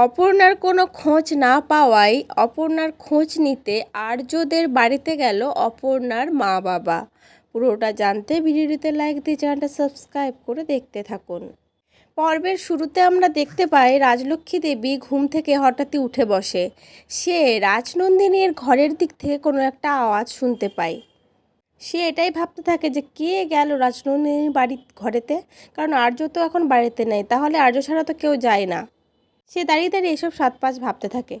অপর্ণার কোনো খোঁজ না পাওয়ায় অপর্ণার খোঁজ নিতে আর্যদের বাড়িতে গেল অপর্ণার মা বাবা। পুরোটা জানতে ভিডিওটিতে লাইক দিয়ে চ্যানেলটা সাবস্ক্রাইব করে দেখতে থাকুন। পর্বের শুরুতে আমরা দেখতে পাই রাজলক্ষ্মী দেবী ঘুম থেকে হঠাৎই উঠে বসে। সে রাজনন্দিনীর ঘরের দিক থেকে কোনো একটা আওয়াজ শুনতে পায়। সে এটাই ভাবতে থাকে যে কে গেল রাজনন্দিনীর বাড়ি ঘরেতে? কারণ আর্য তো এখন বাড়িতে নেই, তাহলে আর্য ছাড়া তো কেউ যায় না। সে দাঁড়িয়ে দাঁড়িয়ে এসব সাত পাঁচ ভাবতে থাকে।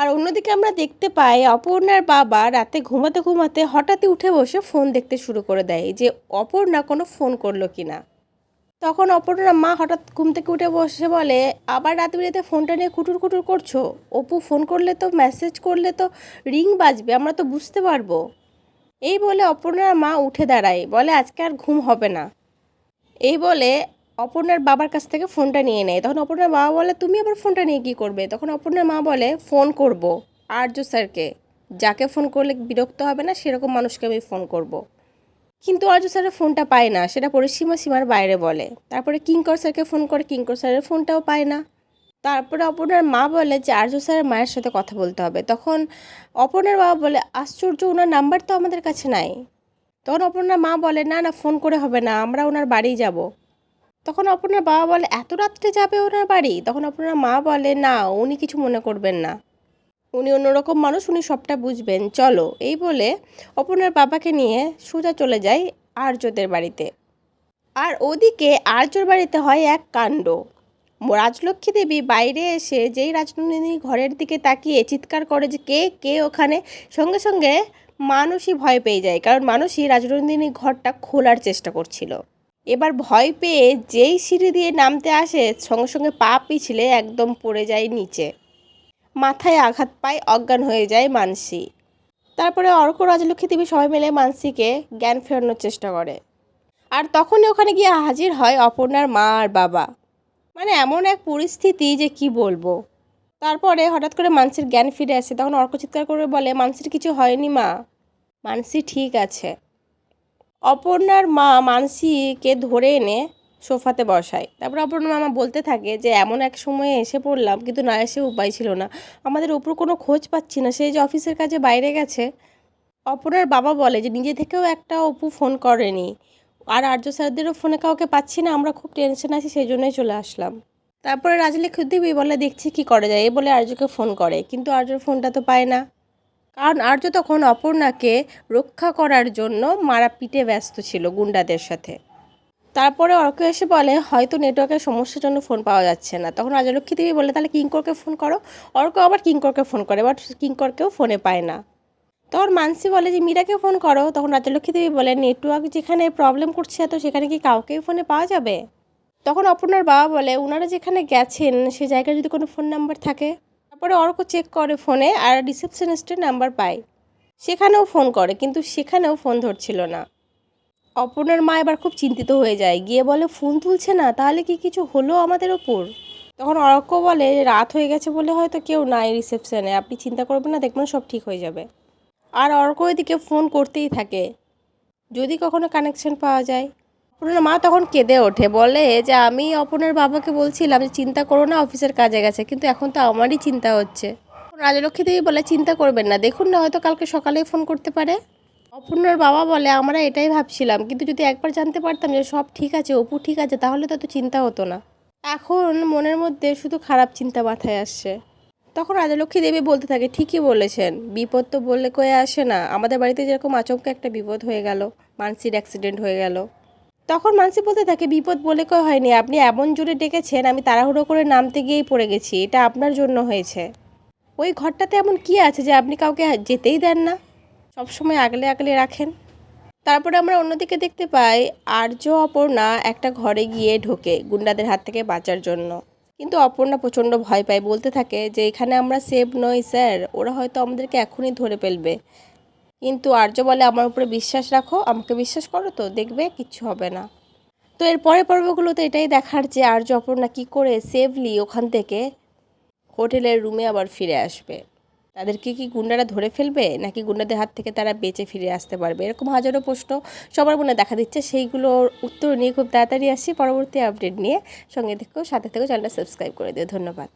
আর অন্যদিকে আমরা দেখতে পাই, অপর্ণার বাবা রাতে ঘুমাতে ঘুমাতে হঠাৎই উঠে বসে ফোন দেখতে শুরু করে দেয় যে, অপর্ণা কোনো ফোন করল কি না? তখন অপর্ণার মা হঠাৎ ঘুম থেকে উঠে বসে বলে, আবার রাত বিরেতে ফোনটা নিয়ে কুটুর কুটুর করছ? অপু ফোন করলে তো মেসেজ করলে তো রিং বাজবে, আমরা তো বুঝতে পারব। এই বলে অপর্ণার মা উঠে দাঁড়ায়, বলে, আজকে আর ঘুম হবে না। এই বলে অপর্ণার বাবার কাছ থেকে ফোনটা নিয়ে নেয়। তখন অপর্ণার বাবা বলে, তুমি আবার ফোনটা নিয়ে কী করবে? তখন অপর্ণার মা বলে, ফোন করব আর্য স্যারকে। যাকে ফোন করলে বিরক্ত হবে না, সেরকম মানুষকে আমি ফোন করব। কিন্তু আর্য স্যারের ফোনটা পায় না, সেটা পরিসীমা সীমার বাইরে বলে। তারপরে কিঙ্কর স্যারকে ফোন করে, কিঙ্কর স্যারের ফোনটাও পায় না। তারপরে অপর্ণার মা বলে যে, আর্য স্যারের মায়ের সাথে কথা বলতে হবে। তখন অপর্ণার বাবা বলে, আশ্চর্য, ওনার নাম্বার তো আমাদের কাছে নাই। তখন অপর্ণার মা বলে, না না, ফোন করে হবে না, আমরা ওনার বাড়ি যাব। তখন অপর্ণার বাবা বলে, এত রাত্রে যাবে ওনার বাড়ি? তখন অপর্ণার মা বলে, না, উনি কিছু মনে করবেন না। উনি অন্যরকম মানুষ, উনি সবটা বুঝবেন। চলো। এই বলে অপর্ণার বাবাকে নিয়ে সোজা চলে যায় আর্যদের বাড়িতে। আর ওদিকে আর্যর বাড়িতে হয় এক কাণ্ড। রাজলক্ষ্মী দেবী বাইরে এসে যেই রাজনন্দিনী ঘরের দিকে তাকিয়ে চিৎকার করে যে কে কে ওখানে, সঙ্গে সঙ্গে মানুষই ভয় পেয়ে যায়। কারণ মানুষই রাজনন্দিনী ঘরটা খোলার চেষ্টা করছিল। এবার ভয় পেয়ে যেই সিঁড়ি দিয়ে নামতে আসে, সঙ্গে সঙ্গে পা পিছলে একদম পড়ে যায় নিচে। মাথায় আঘাত পায়, অজ্ঞান হয়ে যায় মানসি। তারপরে অর্ক, রাজলক্ষ্মী দেবী সবাই মিলে মানসিকে জ্ঞান ফেরানোর চেষ্টা করে। আর তখনই ওখানে গিয়ে হাজির হয় অপর্ণার মা আর বাবা। মানে এমন এক পরিস্থিতি যে কি বলব? তারপরে হঠাৎ করে মানসির জ্ঞান ফিরে আসে, তখন অর্ক চিৎকার করে বলে, মানসির কিছু হয়নি মা? মানসি ঠিক আছে। অপর্ণার মা মানসিকে ধরে এনে সোফাতে বসায়। তারপর অপর্ণা মামা বলতে থাকে যে, এমন এক সময়ে এসে পড়লাম, কিন্তু না, এসে উপায় ছিল না। আমাদের উপর কোনো খোঁজ পাচ্ছি না সেই যে অফিসের কাজে বাইরে গেছে। অপর্ণার বাবা বলে যে, নিজে থেকেও একটা অপু ফোন করেনি। আর আর্য স্যারদেরও ফোনে কাউকে পাচ্ছি না, আমরা খুব টেনশন আছি সেই জন্যই চলে আসলাম। তারপরে রাজলক্ষ্মী দেবী বলে, দেখছি কি করা যায়। এ বলে আর্যকে ফোন করে, কিন্তু আর্যর ফোনটা তো পায় না। কারণ আর্য তখন অপর্ণাকে রক্ষা করার জন্য মারা পিটে ব্যস্ত ছিল গুন্ডাদের সাথে। তারপরে অর্ক এসে বলে, হয়তো নেটওয়ার্কের সমস্যার জন্য ফোন পাওয়া যাচ্ছে না। তখন রাজলক্ষ্মী দেবী বলে, তাহলে কিঙ্করকে ফোন করো। অর্ক আবার কিঙ্করকে ফোন করে, বাট কিঙ্করকেও ফোনে পায় না। তখন মানসি বলে, যে মীরাকে ফোন করো? তখন রাজলক্ষ্মী দেবী বলে, নেটওয়ার্ক যেখানে প্রবলেম করছে তো সেখানে কি কাউকেই ফোনে পাওয়া যাবে? তখন অপর্ণার বাবা বলে ওনারা যেখানে গেছেন, সে জায়গায় যদি কোনো ফোন নাম্বার থাকে? তারপরে অর্ক চেক করে ফোনে আর রিসেপশনিস্টের নাম্বার পায়। সেখানেও ফোন করে, কিন্তু সেখানেও ফোন ধরছিল না। অপর্ণার মা এবার খুব চিন্তিত হয়ে যায়, গিয়ে বলে ফোন তুলছে না, তাহলে কি কিছু হলো আমাদের ওপর? তখন অর্ক বলে, রাত হয়ে গেছে বলে হয়তো কেউ নাই রিসেপশনে আপনি চিন্তা করবেন না, দেখবেন সব ঠিক হয়ে যাবে। আর অর্ক এদিকে ফোন করতেই থাকে, যদি কখনো কানেকশন পাওয়া যায়। অপর্ণার মা তখন কেঁদে ওঠে, বলে যে আমি অপর্ণার বাবাকে বলছিলাম যে চিন্তা করো না, অফিসের কাজে গেছে, কিন্তু এখন তো আমারই চিন্তা হচ্ছে। রাজলক্ষ্মী দেবী বলে, চিন্তা করবেন না, দেখুন না, হয়তো কালকে সকালেই ফোন করতে পারে। অপর্ণার বাবা বলে, আমরা এটাই ভাবছিলাম, কিন্তু যদি একবার জানতে পারতাম যে সব ঠিক আছে, অপু ঠিক আছে, তাহলে তো চিন্তা হতো না। এখন মনের মধ্যে শুধু খারাপ চিন্তা মাথায় আসছে। তখন রাজলক্ষ্মী দেবী বলতে থাকে, ঠিকই বলেছেন, বিপদ তো বললে কয়ে আসে না, আমাদের বাড়িতে যেরকম আচমকা একটা বিপদ হয়ে গেল মানসির অ্যাক্সিডেন্ট হয়ে গেল। তখন মানসি বলতে থাকে, বিপদ বলে কয়ে হয়নি? আপনি এমন জোরে ডেকেছেন, আমি তাড়াহুড়ো করে নামতে গিয়েই পড়ে গেছি। এটা আপনার জন্য হয়েছে। ওই ঘরটাতে এমন কি আছে যে আপনি কাউকে যেতেই দেন না? সবসময় আগলে আগলে রাখেন। তারপরে আমরা অন্যদিকে দেখতে পাই, আর্য অপর্ণা একটা ঘরে গিয়ে ঢোকে গুন্ডাদের হাত থেকে বাঁচার জন্য। কিন্তু অপর্ণা প্রচণ্ড ভয় পায়। বলতে থাকে যে, এখানে আমরা সেভ নই, স্যার। ওরা হয়তো আমাদেরকে এখনই ধরে ফেলবে। কিন্তু আর্য বলে, আমার উপরে বিশ্বাস রাখো, আমাকে বিশ্বাস করো তো, দেখবে কিচ্ছু হবে না। তো এর পরের পর্বগুলোতে এটাই দেখার যে আর্য অপর্ণা কী করে সেভলি ওখান থেকে হোটেলের রুমে আবার ফিরে আসবে। তাদেরকে কি গুন্ডারা ধরে ফেলবে, নাকি গুন্ডাদের হাত থেকে তারা বেঁচে ফিরে আসতে পারবে? এরকম হাজারো প্রশ্ন সবার মনে দেখা দিচ্ছে। সেইগুলোর উত্তর নিয়ে খুব তাড়াতাড়ি আসছি পরবর্তী আপডেট নিয়ে সঙ্গে থেকেও, সাথে থেকেও চ্যানেলটা সাবস্ক্রাইব করে দিও। ধন্যবাদ।